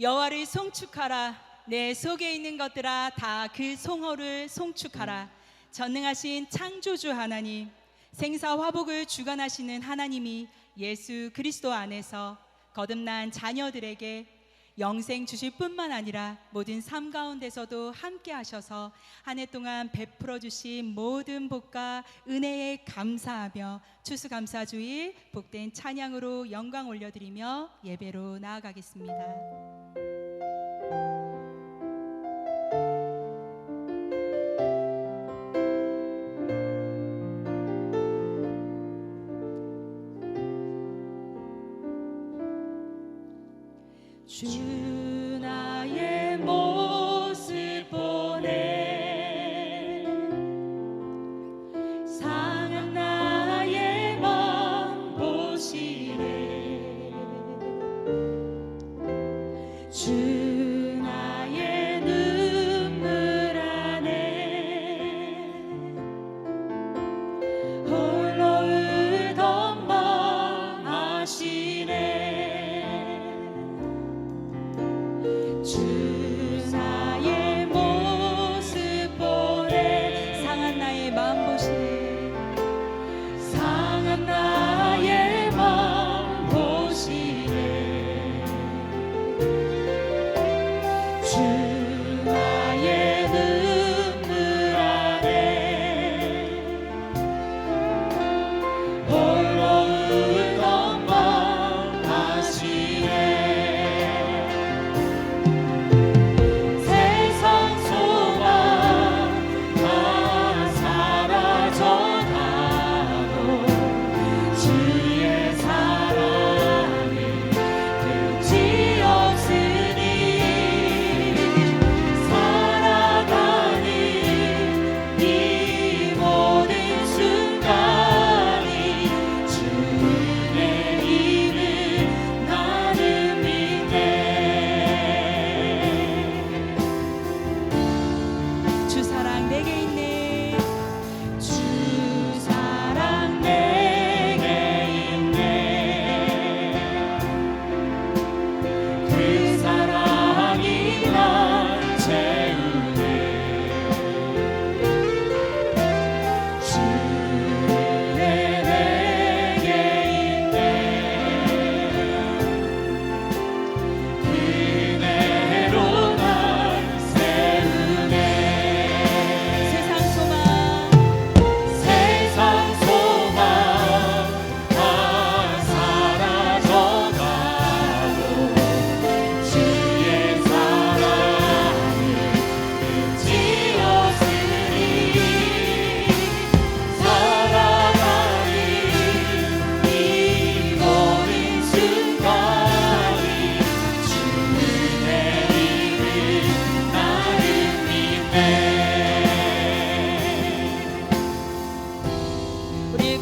여호와를 송축하라. 내 속에 있는 것들아 다 그 송호를 송축하라. 전능하신 창조주 하나님 생사 화복을 주관하시는 하나님이 예수 그리스도 안에서 거듭난 자녀들에게 영생 주실 뿐만 아니라 모든 삶 가운데서도 함께 하셔서 한 해 동안 베풀어 주신 모든 복과 은혜에 감사하며 추수감사주일 복된 찬양으로 영광 올려드리며 예배로 나아가겠습니다. 주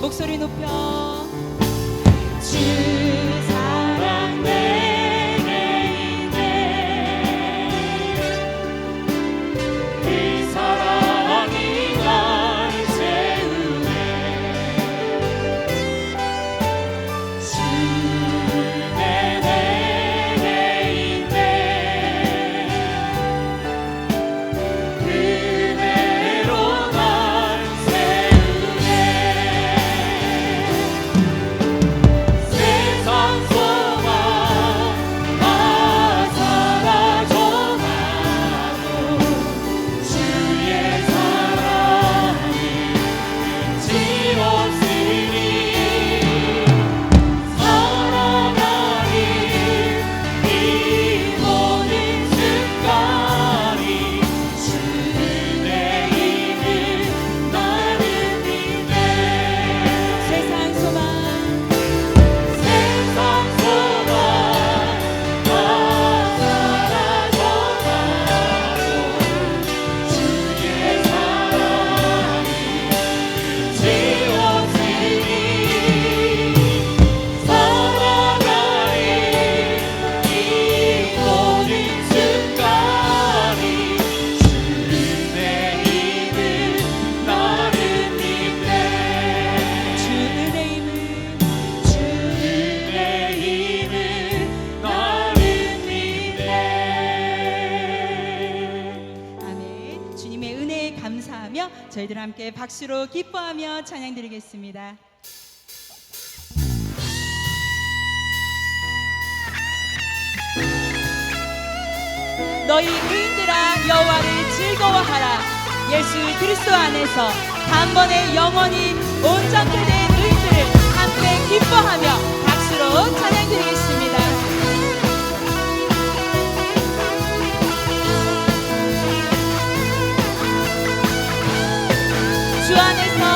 목소리 높여. 주 저희들 함께 박수로 기뻐하며 찬양 드리겠습니다. 너희 의인들아 여호와를 즐거워하라 예수 그리스도 안에서 단번에 영원히 온전케 된 의인들을 함께 기뻐하며 박수로 찬양 드리겠습니다.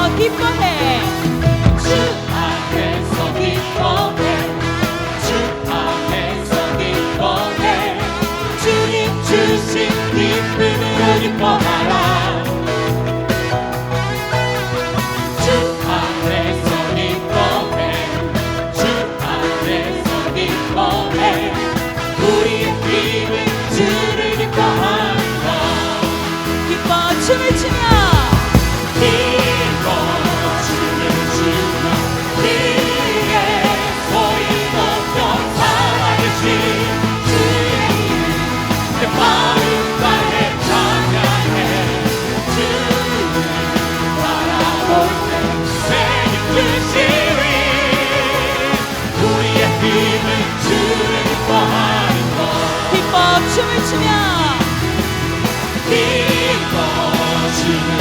주안 것이며 기뻐지며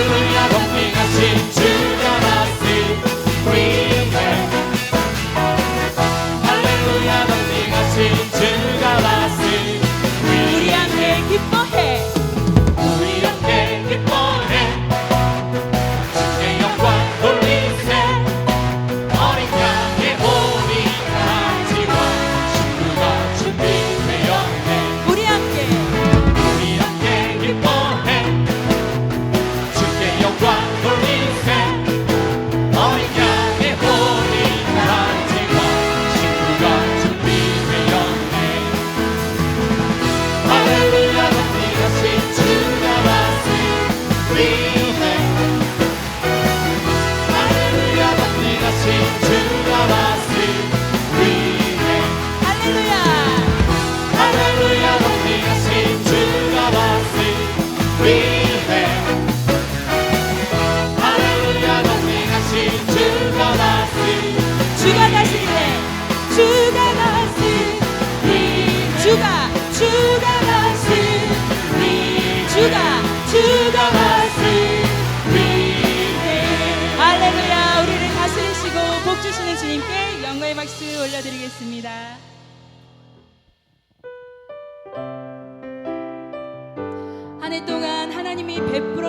할렐루야 동미같이 주.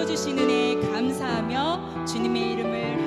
주시는 애 감사하며 주님의 이름을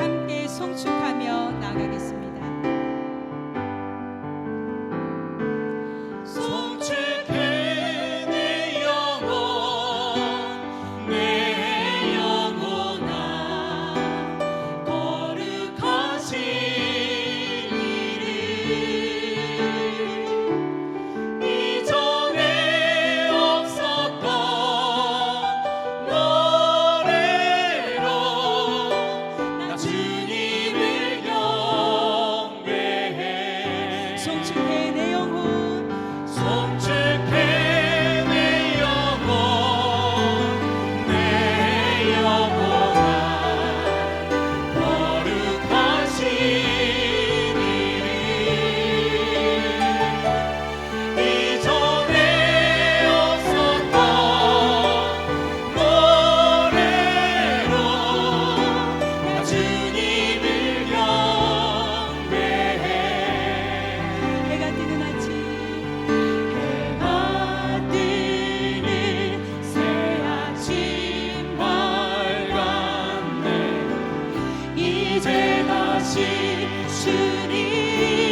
하신 주님.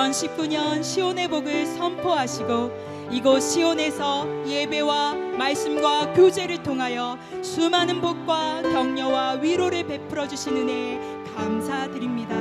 2019년 시온의 복을 선포하시고 이곳 시온에서 예배와 말씀과 교제를 통하여 수많은 복과 격려와 위로를 베풀어 주신 은혜 감사드립니다.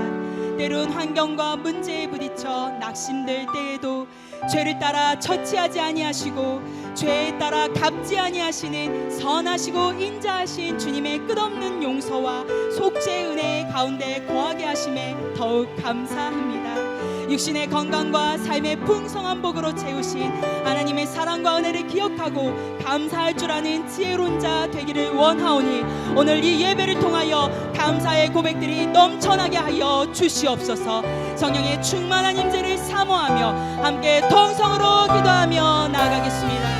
때론 환경과 문제에 부딪혀 낙심될 때에도 죄를 따라 처치하지 아니하시고 죄에 따라 갚지 아니하시는 선하시고 인자하신 주님의 끝없는 용서와 속죄 은혜 가운데 거하게 하심에 더욱 감사합니다. 육신의 건강과 삶의 풍성한 복으로 채우신 하나님의 사랑과 은혜를 기억하고 감사할 줄 아는 지혜로운 자 되기를 원하오니 오늘 이 예배를 통하여 감사의 고백들이 넘쳐나게 하여 주시옵소서 성령의 충만한 임재를 사모하며 함께 통성으로 기도하며 나아가겠습니다.